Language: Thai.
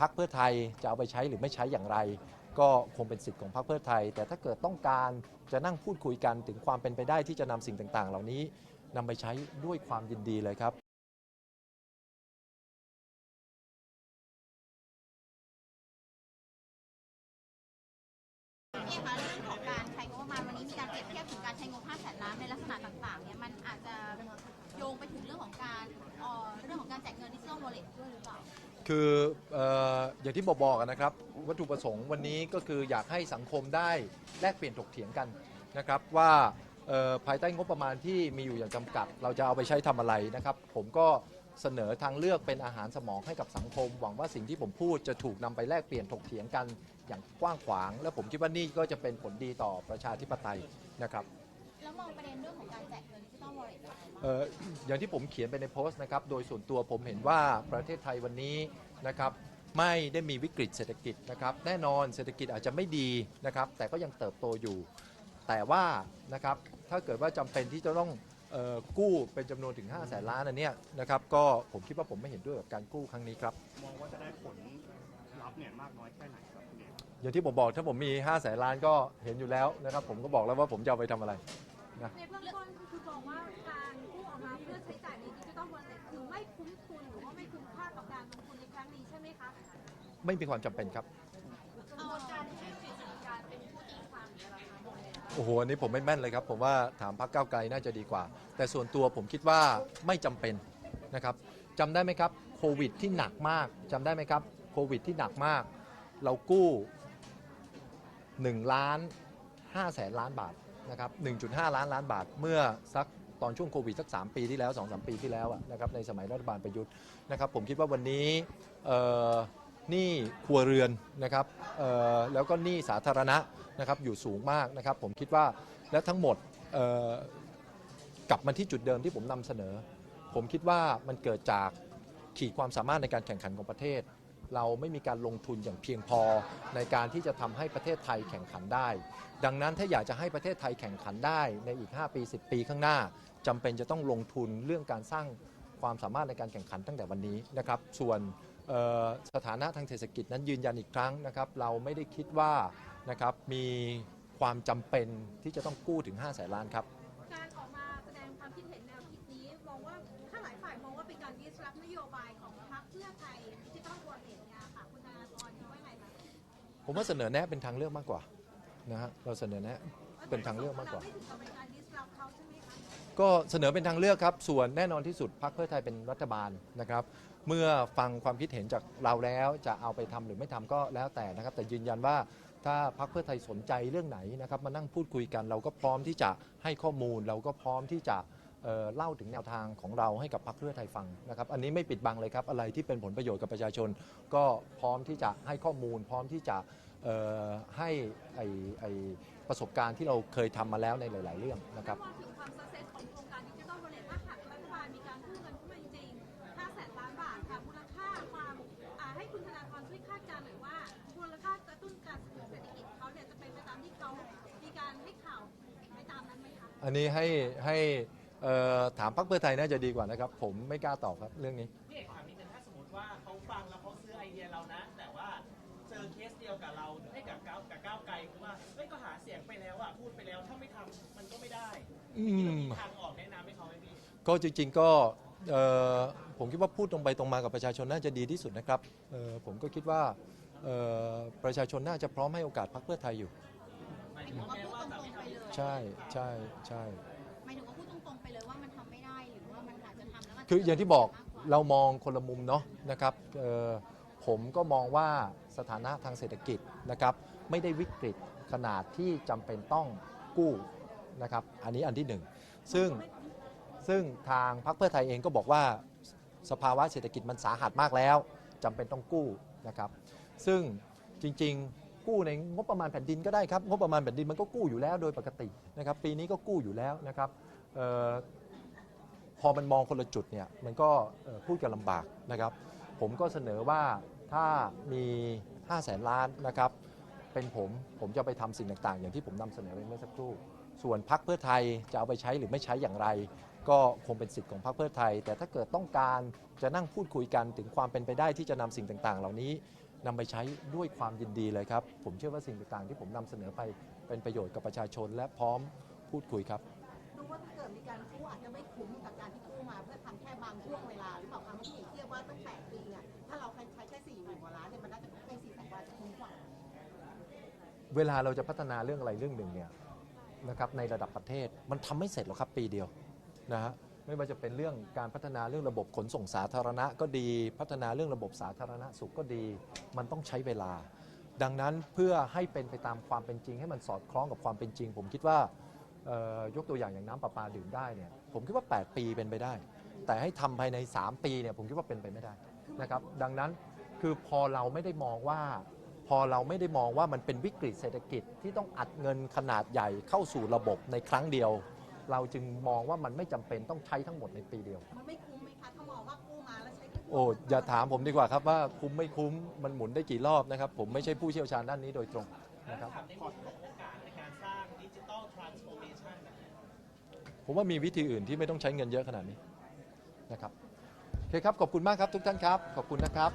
พักเพื่อไทยจะเอาไปใช้หรือไม่ใช้อย่างไร ก็คงเป็นสิทธิ์ของพรรคเพื่อไทย แต่ถ้าเกิดต้องการจะนั่งพูดคุยกันถึงความเป็นไปได้ที่จะนำสิ่งต่างๆ เหล่านี้นำไปใช้ด้วยความยินดีเลยครับพี่คะเรื่องของการใช้งบประมาณวันนี้มีการเปรียบเทียบถึงการใช้งบ5แสนล้านในลักษณะต่างๆเนี่ยมันอาจจะ คือเอออย่างที่บอกบอกนนะครับ วัตถุประสงค์วันนี้ก็คืออยากให้สังคมได้แลกเปลี่ยนถกเถียงกันนะครับว่าเอ่อภายใต้งบประมาณที่มีอยู่อย่างจำกัด เราจะเอาไปใช้ทำอะไรนะครับ ผมก็เสนอทางเลือกเป็นอาหารสมองให้กับสังคม หวังว่าสิ่งที่ผมพูดจะถูกนำไปแลกเปลี่ยนถกเถียงกันอย่างกว้างขวาง และผมคิดว่านี่ก็จะเป็นผลดีต่อประชาธิปไตยนะครับ แล้วมองประเด็นเรื่องของการแจกเงินดิจิทัลวอลเล็ตเอ่ออย่างที่ผมเขียนไปในโพสต์นะครับ โดยส่วนตัวผมเห็นว่าประเทศไทยวันนี้นะครับไม่ได้มีวิกฤตเศรษฐกิจนะครับ แน่นอนเศรษฐกิจอาจจะไม่ดีนะครับ แต่ก็ยังเติบโตอยู่ แต่ว่านะครับถ้าเกิดว่าจำเป็นที่จะต้องเอ่อกู้เป็นจำนวนถึง 5 0 0แสนล้านอันเนี้ยนะครับก็ผมคิดว่าผมไม่เห็นด้วยกับการกู้ครั้งนี้ครับ มองว่าจะได้ผลลัพธ์เนี่ยมากน้อยแค่ไหนครับคุณเอกอย่างที่ผมบอกถ้าผมมี5 0 0แสนล้านก็เห็นอยู่แล้วนะครับ ผมก็บอกแล้วว่าผมจะเอาไปทำอะไร ในเบื้องต้นคือบอกว่าการกู้ออกมาเพื่อใช้จ่ายในดิจิทัลวอลเล็ตคือไม่คุ้มทุนหรือว่าไม่คุ้มค่ากับการลงทุนในครั้งนี้ใช่ไหมคะไม่มีความจำเป็นครับกระบวนการที่กฤษฎีการเป็นผู้ตีความนี้อะไรคะโอ้โหอันนี้ผมไม่แม่นเลยครับ ผมว่าถามพักเก้าวไกลน่าจะดีกว่า แต่ส่วนตัวผมคิดว่าไม่จำเป็นนะครับจำได้ไหมครับโควิดที่หนักมากจำได้ไหมครับโควิดที่หนักมาก เรากู้ 1ล้าน5แสนล้านบาทนะครับ1.5 ล้านล้านบาทเมื่อสักตอนช่วงโควิดสัก 3 ปีที่แล้ว 2-3 ปีที่แล้วนะครับในสมัยรัฐบาลประยุทธ์นะครับผมคิดว่าวันนี้นี้ครัวเรือนนะครับแล้วก็นี้สาธารณะนะครับอยู่สูงมากนะครับ ผมคิดว่าและทั้งหมดกลับมาที่จุดเดิมที่ผมนำเสนอ ผมคิดว่ามันเกิดจากขีดความสามารถในการแข่งขันของประเทศ เราไม่มีการลงทุนอย่างเพียงพอ ในการที่จะทำให้ประเทศไทยแข่งขันได้ ดังนั้นถ้าอยากจะให้ประเทศไทยแข่งขันได้ในอีก 5 ปี 10 ปีข้างหน้าจำเป็นจะต้องลงทุนเรื่องการสร้างความสามารถในการแข่งขันตั้งแต่วันนี้นะครับส่วนสถานะทางเศรษฐกิจนั้นยืนยันอีกครั้งนะครับเราไม่ได้คิดว่านะครับมีความจำเป็นที่จะต้องกู้ถึง 5 แสนล้านครับการออกมาแสดงความคิดเห็นแนวคิดนี้มองว่าถ้าหลายฝ่ายมองว่าเป็นการดิสรับนโยบายของพรรคเพื่อไทย ผมว่าเสนอแนะเป็นทางเลือกมากกว่านะฮะเราเสนอแนะเป็นทางเลือกมากกว่าก็เขาใช่ไหมคะก็เสนอเป็นทางเลือกครับ ส่วนแน่นอนที่สุดพรรคเพื่อไทยเป็นรัฐบาลนะครับ เมื่อฟังความคิดเห็นจากเราแล้วจะเอาไปทำหรือไม่ทำก็แล้วแต่นะครับ แต่ยืนยันว่าถ้าพรรคเพื่อไทยสนใจเรื่องไหนนะครับ มานั่งพูดคุยกันเราก็พร้อมที่จะให้ข้อมูล เราก็พร้อมที่จะ เอ่อเล่าถึงแนวทางของเราให้กับพรรคเพื่อไทยฟังนะครับ อันนี้ไม่ปิดบังเลยครับ อะไรที่เป็นผลประโยชน์กับประชาชน ก็พร้อมที่จะให้ข้อมูล พร้อมที่จะเอ่อให้ไอไอประสบการณ์ที่เราเคยทำมาแล้วในหลาย ๆ เรื่องนะครับ มองถึงความสักเซสของโครงการดิจิทัลวอลเล็ตถ้าหากรัฐบาลมีการกู้เงินขึ้นมาจริงๆ5แสนล้านบาทค่ะมูลค่าความอ่าให้คุณธนาธรช่วยคาดการณ์หน่อยว่ามูลค่ากระตุ้นการเศรษฐกิจเขาเนี่ยจะเป็นไปตามที่เขามีการให้ข่าวไปตามนั้นไหมคะ อันนี้ให้ให้ เอ่อถามพรรคเพื่อไทยน่าจะดีกว่านะครับ ผมไม่กล้าตอบครับเรื่องนี้ พี่เอกถามนิดนึงถ้าสมมติว่าเขาฟังแล้วเขาซื้อไอเดียเรานะ แต่ว่าเจอเคสเดียวกับเราให้กับก้าวกับก้าวไกลคือว่าเฮ้ยก็หาเสียงไปแล้วอะพูดไปแล้วถ้าไม่ทำมันก็ไม่ได้อืมมีทางออกแนะนำให้เขาไหมพี่ ก็จริงๆก็เอ่อผมคิดว่าพูดตรงไปตรงมากับประชาชนน่าจะดีที่สุดนะครับเอ่อผมก็คิดว่าเอ่อประชาชนน่าจะพร้อมให้โอกาสพรรคเพื่อไทยอยู่ หมายถึงว่าแม้ว่าจะไม่ทำ ใช่ใช่ใช่ คืออย่างที่บอกเรามองคนละมุมเนาะนะครับผมก็มองว่าสถานะทางเศรษฐกิจนะครับไม่ได้วิกฤตขนาดที่จำเป็นต้องกู้นะครับอันนี้อันที่หนึ่งซึ่งซึ่งทางพรรคเพื่อไทยเองก็บอกว่าสภาวะเศรษฐกิจมันสาหัสมากแล้วจำเป็นต้องกู้นะครับซึ่งจริงๆกู้ในงบประมาณแผ่นดินก็ได้ครับงบประมาณแผ่นดินมันก็กู้อยู่แล้วโดยปกตินะครับปีนี้ก็กู้อยู่แล้วนะครับ พอมันมองคนละจุดเนี่ยมันก็พูดกันลำบากนะครับ ผมก็เสนอว่าถ้ามี5 0 0แสนล้านนะครับเป็นผมผมจะไปทำสิ่งต่างๆ อย่างที่ผมนำเสนอไปเมื่อสักครู่ ส่วนพักเพื่อไทยจะเอาไปใช้หรือไม่ใช้อย่างไร ก็คงเป็นสิทธิ์ของพรรคเพื่อไทย แต่ถ้าเกิดต้องการจะนั่งพูดคุยกันถึงความเป็นไปได้ที่จะนำสิ่งต่างๆ เหล่านี้นำไปใช้ด้วยความยินดีเลยครับ ผมเชื่อว่าสิ่งต่างๆ ที่ผมนำเสนอไปเป็นประโยชน์กับประชาชนและพร้อมพูดคุยครับ ดูว่าถ้าเกิดมีการกู้อาจจะไม่คุ้มกับการที่กู้มาเพื่อทำแค่บางช่วงเวลาหรือเปล่าคะเมื่อกี้เทียบว่าตั้งแปดปีเนี่ยถ้าเราใช้แค่สี่หมื่นกว่าล้านเนี่ยมันน่าจะแค่สี่แสนกว่าจะคุ้มกว่าเวลาเราจะพัฒนาเรื่องอะไรเรื่องหนึ่งเนี่ยนะครับในระดับประเทศมันทำไม่เสร็จหรอกครับปีเดียวนะฮะไม่ว่าจะเป็นเรื่องการพัฒนาเรื่องระบบขนส่งสาธารณะก็ดี พัฒนาเรื่องระบบสาธารณสุขก็ดี มันต้องใช้เวลา ดังนั้นเพื่อให้เป็นไปตามความเป็นจริง ให้มันสอดคล้องกับความเป็นจริง ผมคิดว่า ยกตัวอย่างอย่างน้ำประปาดื่มได้เนี่ยผมคิดว่า 8 ปีเป็นไปได้ แต่ให้ทำภายใน 3 ปีเนี่ยผมคิดว่าเป็นไปไม่ได้นะครับดังนั้นคือพอเราไม่ได้มองว่า พอเราไม่ได้มองว่ามันเป็นวิกฤตเศรษฐกิจที่ต้องอัดเงินขนาดใหญ่เข้าสู่ระบบในครั้งเดียว เราจึงมองว่ามันไม่จำเป็นต้องใช้ทั้งหมดในปีเดียวมันไม่คุ้มไหมคะถ้ามองว่ากู้มาแล้วใช้แค่โอ้อย่าถามผมดีกว่าครับว่าคุ้มไม่คุ้มมันหมุนได้กี่รอบนะครับ ผมไม่ใช่ผู้เชี่ยวชาญด้านนี้โดยตรงนะครับ ผมว่ามีวิธีอื่นที่ไม่ต้องใช้เงินเยอะขนาดนี้นะครับโอเคครับขอบคุณมากครับทุกท่านครับ ขอบคุณนะครับ